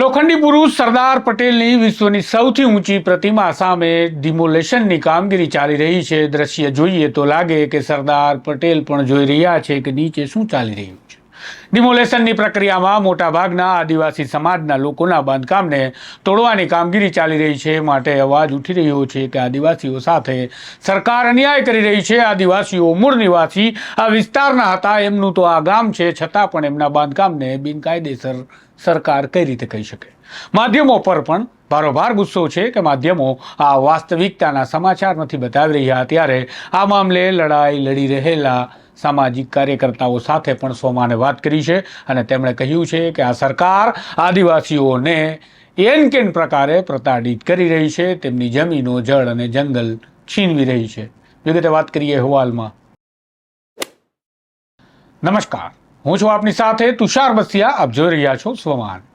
લોખંડી પુરુષ સરદાર પટેલની વિશ્વની સૌથી ઊંચી પ્રતિમા સામે ડિમોલેશનની કામગીરી ચાલી રહી છે. દ્રશ્ય જોઈએ તો લાગે કે સરદાર પટેલ પણ જોઈ રહ્યા છે કે નીચે શું ચાલી રહ્યું ડિમોલેશનની પ્રક્રિયામાં મોટાભાગના આદિવાસી સમાજના લોકોના બાંધકામને તોડવાની કામગીરી ચાલી રહી છે. માટે અવાજ ઉઠી રહ્યો છે કે આદિવાસીઓ સાથે સરકાર અન્યાય કરી રહી છે. આદિવાસીઓ મૂળ નિવાસી આ વિસ્તારના હતા. એમનું તો આ ગામ છે. છતાં પણ એમના બાંધકામને બિનકાયદેસર સરકાર કઈ રીતે કહી શકે? માધ્યમો પર પણ ભારોભાર ગુસ્સો છે કે માધ્યમો આ વાસ્તવિકતાના સમાચાર નથી બતાવી રહ્યા. ત્યારે આ મામલે લડાઈ લડી રહેલા સામાજિક કાર્યકર્તાઓ સાથે પણ સોમાને વાત કરી છે અને તેમણે કહ્યું છે કે આ સરકાર આદિવાસીઓને એન કેન પ્રકારે પ્રતાડિત કરી રહી છે. તેમની જમીનો, જળ અને જંગલ છીનવી રહી છે. વિગતે વાત કરીએ અહેવાલમાં. નમસ્કાર. હું છું આપની સાથે તુષાર બસિયા આપ જોઈ રહ્યા છો સ્વમાન.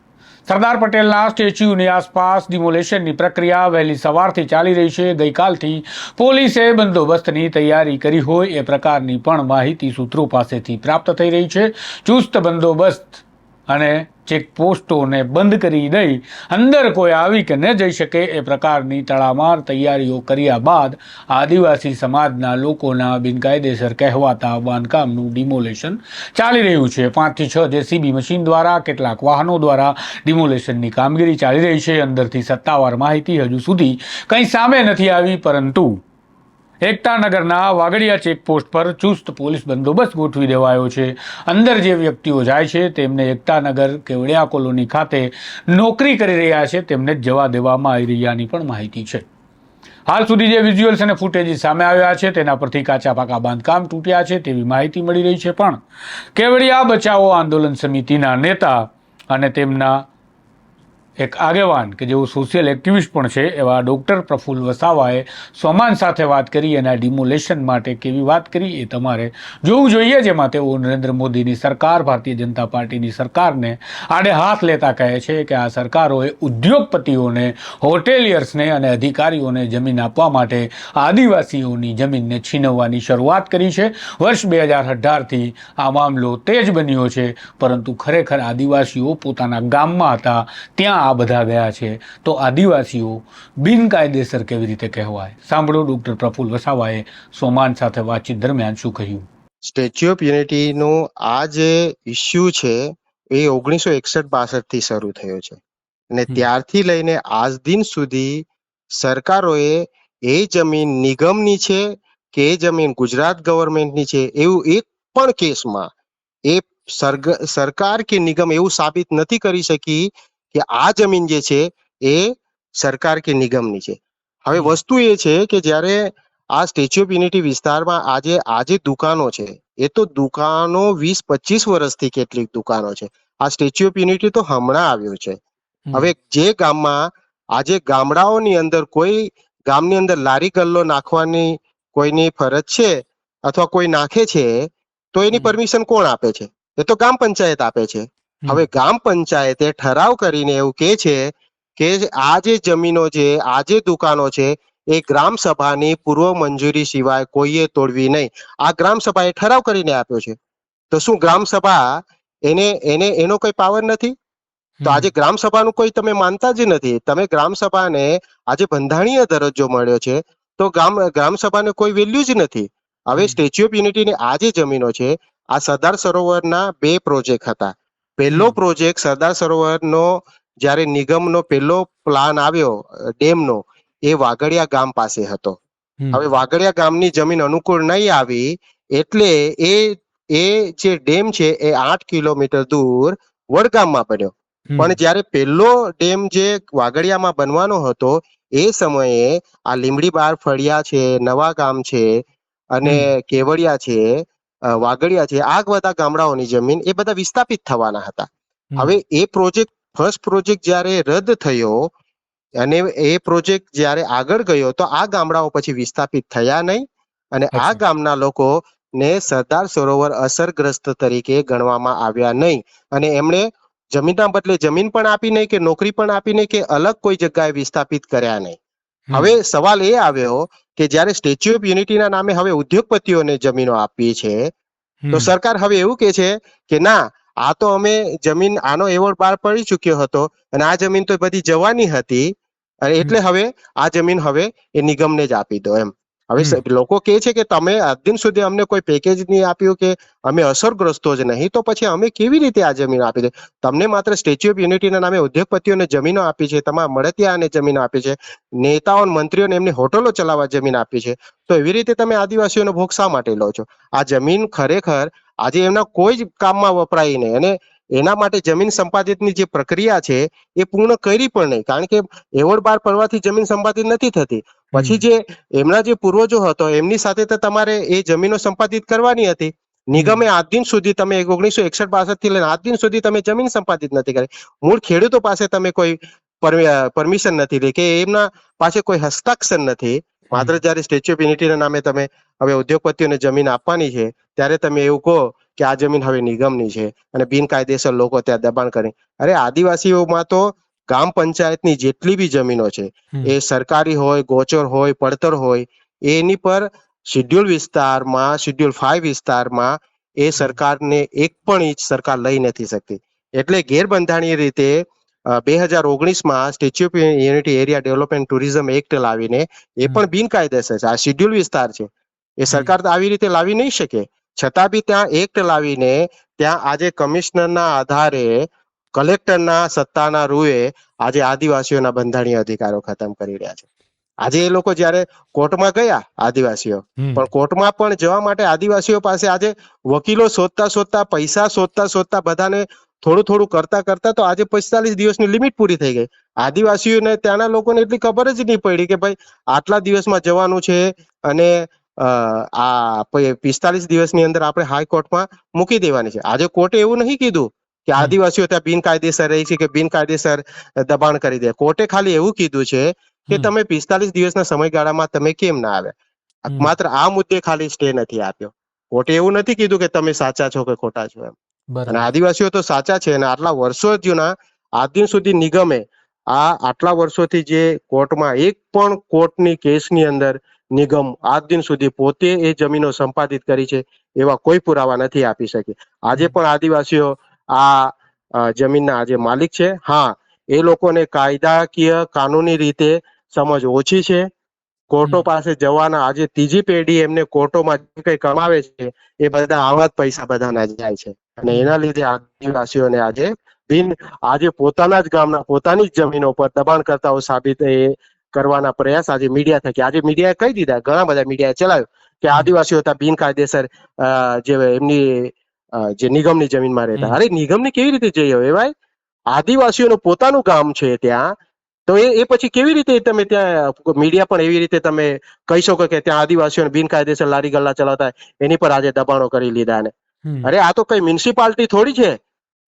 સરદાર પટેલના સ્ટેચ્યુની આસપાસ ડિમોલેશનની પ્રક્રિયા વહેલી સવારથી ચાલી રહી છે. ગઈકાલથી પોલીસે બંદોબસ્તની તૈયારી કરી હોય એ પ્રકારની પણ માહિતી સૂત્રો પાસેથી પ્રાપ્ત થઈ રહી છે. ચુસ્ત બંદોબસ્ત અને ચેકપોસ્ટોને બંધ કરી દઈ, અંદર કોઈ આવી કે ન જઈ શકે એ પ્રકારની તડામાર તૈયારીઓ કર્યા બાદ આદિવાસી સમાજના લોકોના બિનકાયદેસર કહેવાતા બાંધકામનું ડિમોલેશન ચાલી રહ્યું છે. પાંચથી છ જેસીબી મશીન દ્વારા કેટલાક વાહનો દ્વારા ડિમોલેશનની કામગીરી ચાલી રહી છે. અંદરથી સત્તાવાર માહિતી હજુ સુધી કંઈ સામે નથી આવી, પરંતુ એકતાનગરના વાગડિયા ચેકપોસ્ટ પર ચુસ્ત પોલીસ બંદોબસ્ત ગોઠવી દેવાયો છે. અંદર જે વ્યક્તિઓ જાય છે, તેમને એકતાનગર કેવડિયા કોલોની ખાતે નોકરી કરી રહ્યા છે, તેમને જવા દેવામાં આવી રહ્યાની પણ માહિતી છે. હાલ સુધી જે વિઝ્યુઅલ્સ અને ફૂટેજીસ સામે આવ્યા છે, તેના પરથી કાચા પાકા બાંધકામ તૂટ્યા છે તેવી માહિતી મળી રહી છે પણ કેવડિયા બચાવો આંદોલન સમિતિના નેતા અને તેમના એક આગેવાન કે જેઓ સોશિયલ એક્ટિવિસ્ટ પણ છે, એવા ડૉક્ટર પ્રફુલ્લ વસાવાએ સોમાન સાથે વાત કરી એના ડિમોલેશન માટે કેવી વાત કરી એ તમારે જોવું જોઈએ, જેમાં તેઓ નરેન્દ્ર મોદીની સરકાર, ભારતીય જનતા પાર્ટીની સરકારને આડે હાથ લેતા કહે છે કે આ સરકારોએ ઉદ્યોગપતિઓને, હોટેલિયર્સને અને અધિકારીઓને જમીન આપવા માટે આદિવાસીઓની જમીનને છીનવવાની શરૂઆત કરી છે. વર્ષ બે હજાર અઢારથી આ મામલો તેજ બન્યો છે, પરંતુ ખરેખર આદિવાસીઓ પોતાના ગામમાં હતા, ત્યાં આ બધા ગયા છે. તો આદિવાસીઓ બિનકાયદેસર કેવી રીતે કહેવાય? સાંભળો ડૉક્ટર પ્રફુલ વસાવાએ સોમાન સાથે વાતચીત દરમિયાન શું કહ્યું? સ્ટેચ્યુ ઓફ યુનિટીનો આ જે ઇસ્યુ છે એ ઓગણીસો એકસઠ બાસઠથી શરૂ થયો છે. અને ત્યારથી લઈને આજ દિન સુધી સરકારોએ એ જમીન નિગમની છે કે એ જમીન ગુજરાત ગવર્મેન્ટની છે એવું એક પણ કેસમાં એ સરગ- સરકાર કે નિગમ એવું સાબિત નથી કરી શકી કે આ જમીન જે છે એ સરકાર કે નિગમની છે. હવે વસ્તુ એ છે કે જ્યારે આ સ્ટેચ્યુ ઓફ યુનિટી વિસ્તારમાં આજે આજે દુકાનો છે એ તો દુકાનો વીસ પચીસ વર્ષથી કેટલીક દુકાનો છે. આ સ્ટેચ્યુ ઓફ યુનિટી તો હમણાં આવ્યું છે. હવે જે ગામમાં આજે ગામડાઓની અંદર કોઈ ગામની અંદર લારી ગલ્લો નાખવાની કોઈની ફરજ છે અથવા કોઈ નાખે છે તો એની પરમિશન કોણ આપે છે? એ તો ગામ પંચાયત આપે છે. હવે ગ્રામ પંચાયતે ઠરાવ કરીને એવું કે છે કે આ જે જમીનો છે આ જે દુકાનો છે એ ગ્રામ સભાની પૂર્વ મંજૂરી સિવાય કોઈએ તોડવી નહીં. આ ગ્રામ સભાએ ઠરાવ કરીને આપ્યો છે. તો શું ગ્રામ સભા એને એને એનો કોઈ પાવર નથી? તો આજે ગ્રામ સભાનું કોઈ તમે માનતા જ નથી. તમે ગ્રામ સભાને આજે બંધારણીય દરજ્જો મળ્યો છે તો ગ્રામ ગ્રામ સભાને કોઈ વેલ્યુ જ નથી. હવે સ્ટેચ્યુ ઓફ યુનિટીની આ જે જમીનો છે આ સરદાર સરોવરના બે પ્રોજેક્ટ હતા. પહેલો પ્રોજેક્ટ સરદાર સરોવરનો જ્યારે નિગમનો પહેલો પ્લાન આવ્યો ડેમનો એ વાગડિયા ગામ પાસે હતો. હવે વાગડિયા ગામની જમીન અનુકૂળ નહીં આવી એટલે એ એ જે ડેમ છે એ આઠ કિલોમીટર દૂર વડગામમાં બન્યો. પણ જ્યારે પહેલો ડેમ જે વાગડિયામાં બનવાનો હતો એ સમયે આ લીમડી બાર ફળિયા છે નવા ગામ છે અને કેવડિયા છે વાગડિયા છે આ બધા ગામડાઓની જમીન એ બધા વિસ્થાપિત થવાના હતા. હવે એ પ્રોજેક્ટ ફર્સ્ટ પ્રોજેક્ટ જ્યારે રદ થયો અને એ પ્રોજેક્ટ જ્યારે આગળ ગયો તો આ ગામડાઓ પછી વિસ્થાપિત થયા નહીં અને આ ગામના લોકો ને સરદાર સરોવર અસરગ્રસ્ત તરીકે ગણવામાં આવ્યા નહીં. અને એમણે જમીનના બદલે જમીન પણ આપી નહીં કે નોકરી પણ આપી નહીં કે અલગ કોઈ જગ્યાએ વિસ્થાપિત કર્યા નહીં. હવે સવાલ એ આવ્યો કે જ્યારે સ્ટેચ્યુ ઓફ યુનિટીના નામે હવે ઉદ્યોગપતિઓને જમીનો આપવી છે તો સરકાર હવે એવું કે છે કે ના આ તો અમે જમીન આનો એવોર્ડ બહાર પડી ચુક્યો હતો અને આ જમીન તો બધી જવાની હતી અને એટલે હવે આ જમીન હવે એ નિગમને જ આપી દો એમ. હવે લોકો કે છે કે તમે દિન સુધી અમને કોઈ પેકેજ નહીં આપ્યું કે અમે અસરગ્રસ્તો જ નહીં તો પછી અમે કેવી રીતે આ જમીન આપી દે? તમને માત્ર સ્ટેચ્યુ ઓફ યુનિટીના નામે ઉદ્યોગપતિઓને જમીનો આપી છે તમારા મળતિયાને જમીન આપી છે નેતાઓ મંત્રીઓને એમની હોટલો ચલાવવા જમીન આપી છે. તો એવી રીતે તમે આદિવાસીઓનો ભોગ શા માટે લો છો? આ જમીન ખરેખર આજે એમના કોઈ જ કામમાં વપરાય નહીં અને એના માટે જમીન સંપાદિતની જે પ્રક્રિયા છે એ પૂર્ણ કરી પણ નહીં. કારણ કે એવોર્ડ બાર પડવાથી જમીન સંપાદિત નથી થતી. પછી જે એમના જે પૂર્વજો હતો એમની સાથે તો તમારે એ જમીનો સંપાદિત કરવાની હતી. નિગમે આજ દિન સુધી તમે ઓગણીસો એકસઠ બાસઠથી લઈને આજ દિન સુધી તમે જમીન સંપાદિત નથી કરી. મૂળ ખેડૂતો પાસે તમે કોઈ પરમિશન નથી લે કે એમના પાસે કોઈ હસ્તાક્ષર નથી. માત્ર જ્યારે સ્ટેચ્યુ ઓફ યુનિટીના નામે તમે હવે ઉદ્યોગપતિઓને જમીન આપવાની છે ત્યારે તમે એવું કહો કે આ જમીન હવે નિગમની છે અને બિનકાયદેસર લોકો ત્યાં દબાણ કરે. અરે આદિવાસીઓમાં તો ગ્રામ પંચાયતની જેટલી બી જમીનો છે એ સરકારી હોય ગોચર હોય પડતર હોય એની પર શિડ્યુલ વિસ્તારમાં શિડ્યુલ ફાઈવ વિસ્તારમાં એ સરકારને એક પણ ઇંચ સરકાર લઈ નથી શકતી. એટલે ગેરબંધારણીય રીતે બે હજાર ઓગણીસમાં Statue of Unity area development tourism act લાવીને એ પણ બિનકાયદેસર છે. આ શિડ્યુલ વિસ્તાર છે. એ સરકાર તો આવી રીતે લાવી નહીં શકે. છતાં બી ત્યાં એક્ટ લાવીને ત્યાં આજે કમિશનરના આધારે કલેક્ટરના સત્તાના રૂએ આજે આદિવાસીઓના બંધારણીય અધિકારો ખતમ કરી રહ્યા છે. આજે એ લોકો જ્યારે કોર્ટમાં ગયા આદિવાસીઓ પણ કોર્ટમાં પણ જવા માટે આદિવાસીઓ પાસે આજે વકીલો શોધતા શોધતા પૈસા શોધતા શોધતા બધાને થોડું થોડું કરતા કરતા તો આજે પિસ્તાલીસ દિવસની લિમિટ પૂરી થઈ ગઈ. આદિવાસીઓને ત્યાંના લોકોને એટલી ખબર જ નહીં પડી કે ભાઈ આટલા દિવસમાં જવાનું છે અને આ પિસ્તાલીસ દિવસની અંદર આપણે હાઈકોર્ટમાં મૂકી દેવાની છે. આજે કોર્ટે એવું નહીં કીધું કે આદિવાસીઓ ત્યાં બિનકાયદેસર રહી છે કે બિનકાયદેસર દબાણ કરી દે. કોર્ટે ખાલી એવું કીધું છે કે તમે પિસ્તાલીસ દિવસના સમયગાળામાં તમે કેમ ના આવ્યા? માત્ર આ મુદ્દે ખાલી સ્ટે નથી આપ્યો. કોર્ટે એવું નથી કીધું કે તમે સાચા છો કે ખોટા છો એમ. અને આદિવાસીઓ તો સાચા છે અને આટલા વર્ષો જૂના આજ દિન સુધી નિગમે આ આટલા વર્ષોથી જે કોર્ટમાં એક પણ કોર્ટની કેસની અંદર નિગમ આજ દિન સુધી પોતે એ જમીનો સંપાદિત કરી છે એવા કોઈ પુરાવા નથી આપી શકી. આજે પણ આદિવાસીઓ આ જમીનના આજે માલિક છે હા એ લોકોને કાયદાકીય કાનૂની રીતે સમજ ઓછી છે. કોર્ટો પાસે જવાના આજે ત્રીજી પેઢી એમને કોર્ટોમાં જે કંઈ કમાવે છે એ બધા આવા જ પૈસા બધાના જાય છે. અને એના લીધે આદિવાસીઓને આજે બિન આજે પોતાના જ ગામના પોતાની જ જમીનો પર દબાણકર્તાઓ સાબિત એ કરવાના પ્રયાસ આજે મીડિયા થકી આજે મીડિયાએ કહી દીધા ઘણા બધા મીડિયાએ ચલાવ્યું કે આદિવાસીઓ હતા બિનકાયદેસર જે એમની જે નિગમની જમીનમાં રહેતા અરે નિગમને કેવી રીતે જઈ હવે ભાઈ આદિવાસીઓનું પોતાનું ગામ છે ત્યાં તો એ એ પછી કેવી રીતે તમે ત્યાં મીડિયા પણ એવી રીતે તમે કહી શકો કે ત્યાં આદિવાસીઓને બિનકાયદેસર લારી ગલ્લા ચલાવતા એની પર આજે દબાણો કરી લીધા ને. અરે આ તો કઈ મ્યુનિસિપાલિટી થોડી છે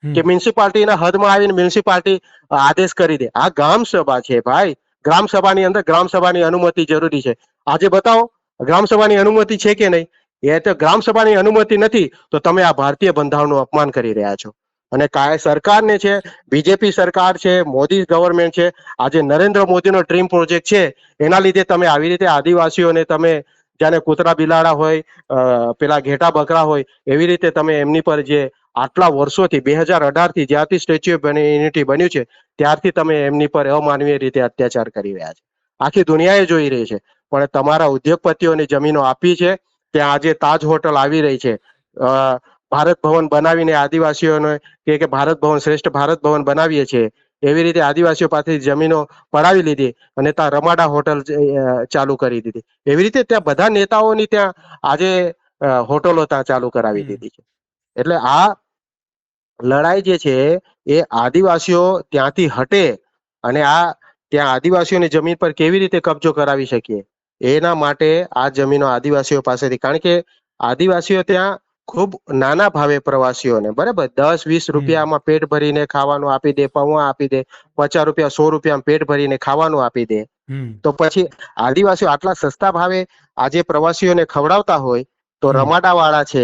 કે મ્યુનિસિપાલિટીના હદમાં આવીને મ્યુનિસિપાલિટી આદેશ કરી દે. આ ગ્રામ સભા છે ભાઈ. ગ્રામ સભાની અંદર ગ્રામ સભાની અનુમતિ જરૂરી છે. આજે બતાવો ગ્રામ સભાની અનુમતિ છે કે નહીં? એ તો ગ્રામ સભાની અનુમતિ નથી તો તમે આ ભારતીય બંધારણનું અપમાન કરી રહ્યા છો. અને કાય સરકારને છે બીજેપી સરકાર છે મોદી ગવર્મેન્ટ છે આજે નરેન્દ્ર મોદીનો ડ્રીમ પ્રોજેક્ટ છે એના લીધે તમે આવી રીતે આદિવાસીઓને તમે જાણે કૂતરા બિલાડા હોય પેલા ઘેટા બકરા હોય, એવી રીતે તમે એમની પર જે આટલા વર્ષોથી, બે હજાર અઢારથી જ્યારથી સ્ટેચ્યુ ઓફ યુનિટી બન્યું છે, ત્યારથી તમે એમની પર અમાનવીય રીતે અત્યાચાર કરી રહ્યા છે. આખી દુનિયાએ જોઈ રહી છે. પણ તમારા ઉદ્યોગપતિઓને જમીનો આપી છે, ત્યાં આજે તાજ હોટલ આવી રહી છે. ભારત ભવન બનાવીને આદિવાસીઓને કે ભારત ભવન, શ્રેષ્ઠ ભારત ભવન બનાવીએ છીએ એવી રીતે આદિવાસીઓ પાસેથી જમીનો પડાવી લીધી અને ત્યાં રમાડા હોટલ ચાલુ કરી દીધી. એવી રીતે ત્યાં બધા નેતાઓની ત્યાં આજે હોટલો ત્યાં ચાલુ કરાવી દીધી છે. એટલે આ લડાઈ જે છે એ આદિવાસીઓ ત્યાંથી હટે અને આ ત્યાં આદિવાસીઓની જમીન પર કેવી રીતે કબજો કરાવી શકીએ એના માટે આ જમીનો આદિવાસીઓ પાસેથી. કારણ કે આદિવાસીઓ ત્યાં ખૂબ નાના ભાવે પ્રવાસીઓને બરાબર? દસ વીસ રૂપિયામાં પેટ ભરીને ખાવાનું આપી દે પૌવા આપી દે પચાસ રૂપિયા સો રૂપિયામાં પેટ ભરીને ખાવાનું આપી દે. તો પછી આદિવાસીઓ આટલા સસ્તા ભાવે આજે પ્રવાસીઓને ખવડાવતા હોય તો. રમાડા વાળા છે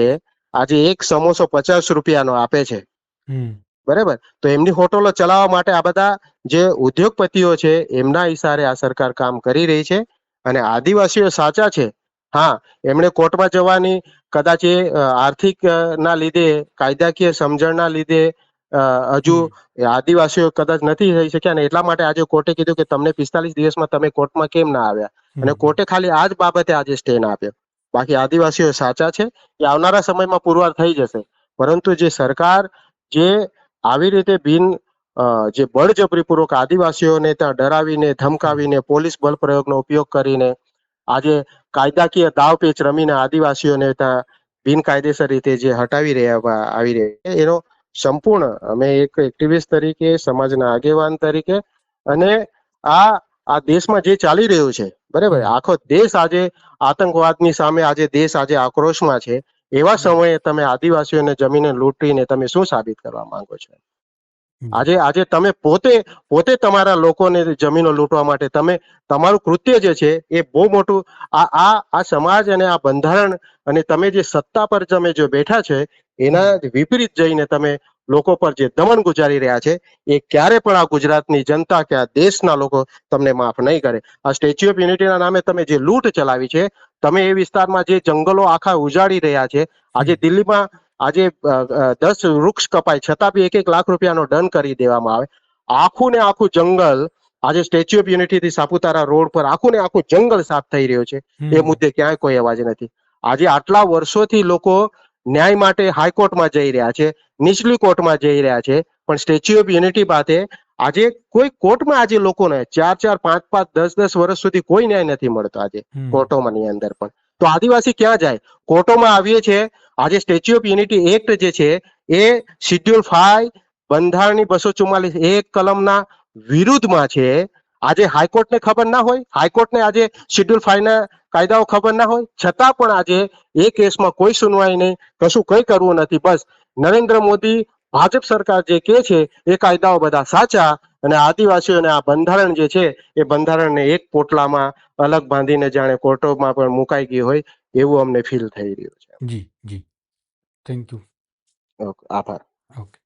આજે એક સમોસો પચાસ રૂપિયાનો આપે છે. બરાબર? તો એમની હોટલો ચલાવવા માટે આ બધા જે ઉદ્યોગપતિઓ છે એમના ઈશારે આ સરકાર કામ કરી રહી છે. અને આદિવાસીઓ સાચા છે. હા એમણે કોર્ટમાં જવાની કદાચ એ આર્થિક ના લીધે કાયદાકીય સમજણના લીધે હજુ આદિવાસીઓ કદાચ નથી થઈ શક્યા ને એટલા માટે આજે કોર્ટે કીધું કે તમને પિસ્તાલીસ દિવસમાં તમે કોર્ટમાં કેમ ના આવ્યા? અને કોર્ટે ખાલી આ જ બાબતે આજે સ્ટેન આપ્યો. બાકી આદિવાસીઓ સાચા છે એ આવનારા સમયમાં પુરવાર થઈ જશે. પરંતુ જે સરકાર જે આવી રીતે બિન જે બળજબરીપૂર્વક આદિવાસીઓને ત્યાં ડરાવીને ધમકાવીને પોલીસ બળ પ્રયોગનો ઉપયોગ કરીને આજે કાયદાકીય દાવપેચ રમીને આદિવાસીઓને ત્યાં બિનકાયદેસર રીતે જે હટાવી રહ્યા આવી રહ્યા એનો સંપૂર્ણ અમે એક એક્ટિવિસ્ટ તરીકે સમાજના આગેવાન તરીકે અને આ આ દેશમાં જે ચાલી રહ્યું છે બરાબર? આખો દેશ આજે આતંકવાદની સામે આજે દેશ આજે આક્રોશમાં છે. એવા સમયે તમે આદિવાસીઓને જમીને લૂંટીને તમે શું સાબિત કરવા માંગો છો? આજે આજે તમે પોતે પોતે તમારા લોકોને જમીનો લૂંટવા માટે તમે તમારું કૃત્ય જે છે એ બહુ મોટું આ આ આ સમાજ અને આ બંધારણ અને તમે જે સત્તા પર તમે જો બેઠા છે એના વિપરીત જઈને તમે લોકો પર જે દમન ગુજારી રહ્યા છે એ ક્યારે પણ આ ગુજરાતની જનતા કે આ દેશના લોકો તમને માફ નહીં કરે. આ સ્ટેચ્યુ ઓફ યુનિટીના નામે તમે જે લૂંટ ચલાવી છે તમે એ વિસ્તારમાં જે જંગલો આખા ઉજાડી રહ્યા છે આજે દિલ્હીમાં આજે દસ વૃક્ષ કપાય છતાં બી એક એક લાખ રૂપિયાનો દંડ કરી દેવામાં આવે. આખું ને આખું જંગલ આજે સ્ટેચ્યુ ઓફ યુનિટીથી સાપુતારા રોડ પર આખું ને આખું જંગલ સાફ થઈ રહ્યું છે. એ મુદ્દે ક્યાંય કોઈ અવાજ નથી. આજે આટલા વર્ષોથી લોકો ન્યાય માટે હાઈકોર્ટમાં જઈ રહ્યા છે નીચલી કોર્ટમાં જઈ રહ્યા છે પણ સ્ટેચ્યુ ઓફ યુનિટી પાસે આજે કોઈ કોર્ટમાં આજે લોકોને ચાર ચાર પાંચ પાંચ દસ દસ વર્ષ સુધી કોઈ ન્યાય નથી મળતો આજે કોર્ટોમાં ની અંદર પણ. તો આદિવાસી ક્યાં જાય? કોર્ટોમાં આવીએ છીએ. આજે સ્ટેચ્યુ ઓફ યુનિટી એક્ટ જે છે, એ શિડ્યુલ ફાઈવ બંધારણની બસો ચુમ્માલીસ એક કલમના વિરુદ્ધમાં છે. આજે હાઈકોર્ટને ખબર ના હોય, હાઈકોર્ટને આજે શિડ્યુલ ફાઈવના કાયદાઓ ખબર ના હોય. છતાં પણ આજે એ કેસમાં કોઈ સુનવાઈ નહીં, કશું કંઈ કરવું નથી. બસ નરેન્દ્ર મોદી, ભાજપ સરકાર જે કે છે, એ કાયદાઓ બધા સાચા અને આદિવાસીઓને આ બંધારણ જે છે એ બંધારણને એક પોટલામાં અલગ બાંધીને જાણે કોર્ટોમાં પણ મુકાઈ ગયું હોય એવું અમને ફીલ થઈ રહ્યું છે. જી જી. થેન્ક યુ ઓકે, આભાર. ઓકે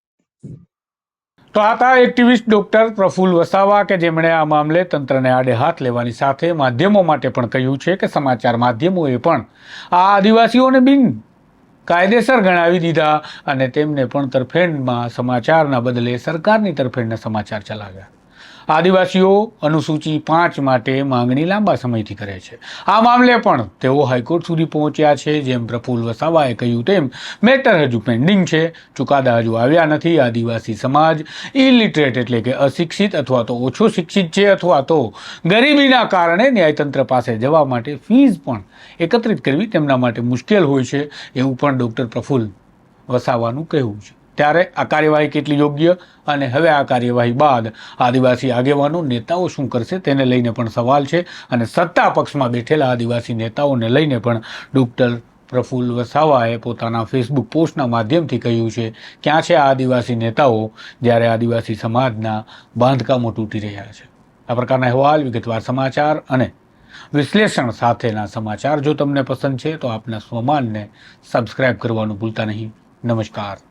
તો આ હતા એક્ટિવિસ્ટ ડોક્ટર પ્રફુલ વસાવા કે જેમણે આ મામલે તંત્રને આડે હાથ લેવાની સાથે માધ્યમો માટે પણ કહ્યું છે કે સમાચાર માધ્યમોએ પણ આ આદિવાસીઓને બિન કાયદેસર ગણાવી દીધા અને તેમને પણ તરફેણમાં સમાચારના બદલે સરકારની તરફેણના સમાચાર ચલાવ્યા. આદિવાસીઓ અનુસૂચિ પાંચ માટે માંગણી લાંબા સમયથી કરે છે. આ મામલે પણ તેઓ હાઈકોર્ટ સુધી પહોંચ્યા છે. જેમ પ્રફુલ્લ વસાવાએ કહ્યું તેમ મેટર હજુ પેન્ડિંગ છે. ચુકાદા હજુ આવ્યા નથી. આદિવાસી સમાજ ઇલિટરેટ એટલે કે અશિક્ષિત અથવા તો ઓછો શિક્ષિત છે અથવા તો ગરીબીના કારણે ન્યાયતંત્ર પાસે જવા માટે ફીસ પણ એકત્રિત કરવી તેમના માટે મુશ્કેલ હોય છે. એવું પણ ડૉક્ટર પ્રફુલ્લ વસાવાનું કહેવું છે. ત્યારે આ કાર્યવાહી કેટલી યોગ્ય અને હવે આ કાર્યવાહી બાદ આદિવાસી આગેવાનો, નેતાઓ શું કરશે તેને લઈને પણ સવાલ છે અને સત્તા પક્ષમાં બેઠેલા આદિવાસી નેતાઓને લઈને પણ ડૉક્ટર પ્રફુલ્લ વસાવાએ પોતાના ફેસબુક પોસ્ટના માધ્યમથી કહ્યું છે, ક્યાં છે આ આદિવાસી નેતાઓ જ્યારે આદિવાસી સમાજના બાંધકામો તૂટી રહ્યા છે? આ પ્રકારના અહેવાલ વિગતવાર સમાચાર અને વિશ્લેષણ સાથેના સમાચાર જો તમને પસંદ છે તો આપના સ્વમાનને સબસ્ક્રાઇબ કરવાનું ભૂલતા નહીં. નમસ્કાર.